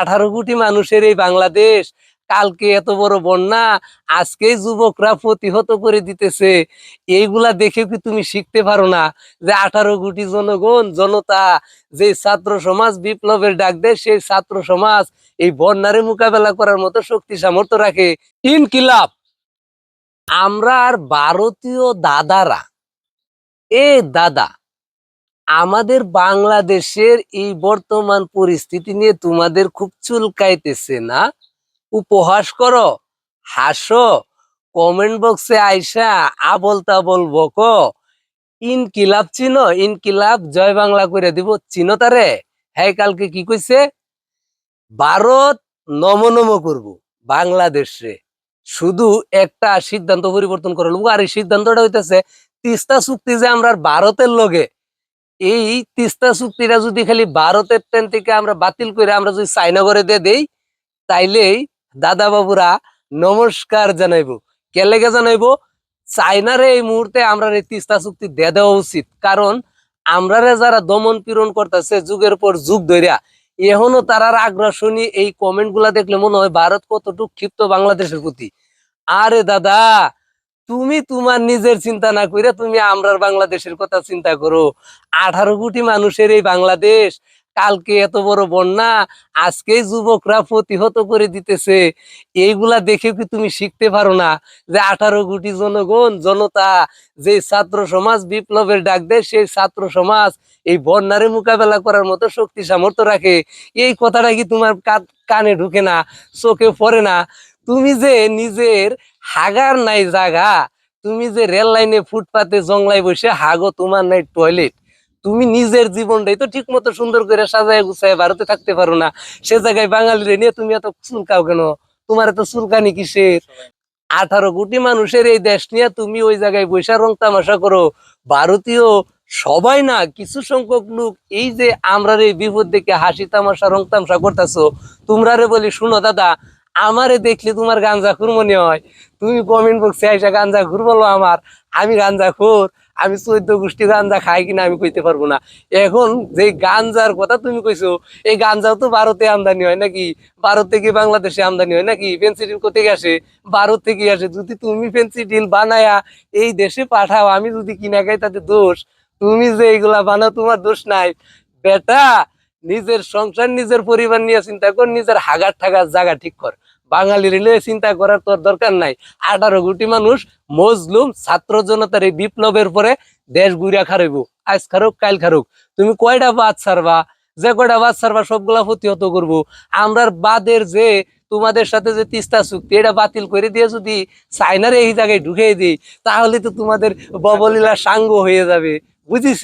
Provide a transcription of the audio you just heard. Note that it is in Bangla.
আঠারো কোটি মানুষের এই বাংলাদেশ। কালকে এত বড় বন্যা আজকে যুবকরা প্রতিহত করে দিতেছে। এইগুলা দেখে কি তুমি শিখতে পারো না যে আঠারো কোটি জনগণ, জনতা যে ছাত্র সমাজ বিপ্লবের ডাক দেয়, সেই ছাত্র সমাজ এই বন্যারে মোকাবেলা করার মতো শক্তি, সামর্থ্য রাখে। ইনকিলাব। আমরা আর ভারতীয় দাদারা, এ দাদা আমাদের বাংলাদেশের এই বর্তমান পরিস্থিতি নিয়ে তোমাদের খুব চুলকাইতেছে না? উপহাস করো, হাসো কমেন্ট বক্সে আইসা আবল তাবল বকো। ইনকিলাব চিনো, ইনকিলাব, জয় বাংলা করে দিব, চিনো তারে? হ্যাঁ কালকে কি কইছে? ভারত নম নম করব বাংলাদেশে। শুধু একটা সিদ্ধান্ত পরিবর্তন করে নেব আর এই সিদ্ধান্তটা হইতেছে, তিস্তা চুক্তি যে আমরা ভারতের লগে এই তিস্তা চুক্তিটা যদি খালি ভারতের ট্রেন থেকে আমরা বাতিল করে আমরা যদি চাইনা করে দিয়ে দেই, তাইলেই দাদা বাবুরা নমস্কার জানাইবো। কে লেগে জানাইবো? চাইনারে এই মুহূর্তে আমরা এই তিস্তা চুক্তি দিয়ে দেওয়া উচিত। কারণ আমরারে যারা দমন পীড়ন করতেছে, যুগের পর যুগ ধরিয়া এখনও তারার আগ্রাসনী এই কমেন্টগুলা দেখলে মনে হয় ভারত কতটুকু ক্ষিপ্ত বাংলাদেশের প্রতি। আরে দাদা তুমি তোমার নিজের চিন্তা না করে তুমি আমরার বাংলাদেশের কথা চিন্তা করো। আঠারো কোটি মানুষের এই বাংলাদেশ, কালকে এত বড় বন্যা আজকে যুবকরা প্রতিহত করে দিতেছে। এইগুলা দেখে কি তুমি শিখতে পারো না যে আঠারো কোটি জনগণ, জনতা যে ছাত্র সমাজ বিপ্লবের ডাক দেয়, সেই ছাত্র সমাজ এই বন্যারে মোকাবেলা করার মতো শক্তি সামর্থ্য রাখে। এই কথাটা কি তোমার কানে ঢুকে না, চোখে পড়ে না? তুমি যে নিজের হাগার নাই জাগা। তুমি যে রেল লাইনে ফুটপাতে জংলায় বসে হাগো তোমার নাই টয়লেট তুমি নিজের জীবনটাই তো ঠিক মতো সুন্দর করে সাজায় গুছায় ভারতে থাকতে পারো না। সে জায়গায় বাঙালিরে নিয়ে তুমি এত চুলকাও কেন? তোমার এত চুলকানি কিসের? আঠারো কোটি মানুষের এই দেশ নিয়ে তুমি ওই জায়গায় বৈশা রং তামাশা করো। ভারতীয় সবাই না, কিছু সংখ্যক লোক এই যে আমরা এই বিপদ দেখে হাসি তামাশা, রং তামাশা করতেছো। তোমরা বলি, শুনো দাদা আমারে দেখলে তোমার গাঞ্জা খুর মনে হয়। তুমি কমেন্ট বক্সে আইসা গাঞ্জা খুর বলো আমার, আমি গাঞ্জা খুর, আমি চৈদ্দ গোষ্ঠী গাঞ্জা খাই কিনা আমি কইতে পারব না। এখন যে গাঞ্জার কথা তুমি কইছো, এই গাঞ্জাও তো ভারতে আমদানি হয় নাকি? ভারত থেকে বাংলাদেশে আমদানি হয় নাকি? ফেন্সিডিল কোথেকে আসে? ভারত থেকে আসে। যদি তুমি ফেন্সিডিল বানায়া এই দেশে পাঠাও, আমি যদি কিনা খাই তাতে দোষ। তুমি যে এইগুলা বানাও, তোমার দোষ নাই। বেটা, নিজের সংসার, নিজের পরিবার নিয়ে চিন্তা কর, নিজের হাগার ঠাগার জায়গা ঠিক কর। বাঙালি রেলে চিন্তা করার তোর দরকার নাই। আঠারো কোটি মানুষ মজলুম ছাত্র জনতার এই বিপ্লবের পরে দেশ ঘুরিয়া খারাইব আজ খারুক কাল খারুক তুমি কয়টা বাদ ছাড়বা? যে কয়টা বাদ ছাড়বা সবগুলা প্রতিহত করব। আমরার বাদের যে তোমাদের সাথে যে তিস্তা চুক্তি, এটা বাতিল করে দিয়ে যদি চাইনারে এই জায়গায় ঢুকিয়ে দিই, তাহলে তো তোমাদের ববলীলা সাঙ্গ হয়ে যাবে। বুঝিস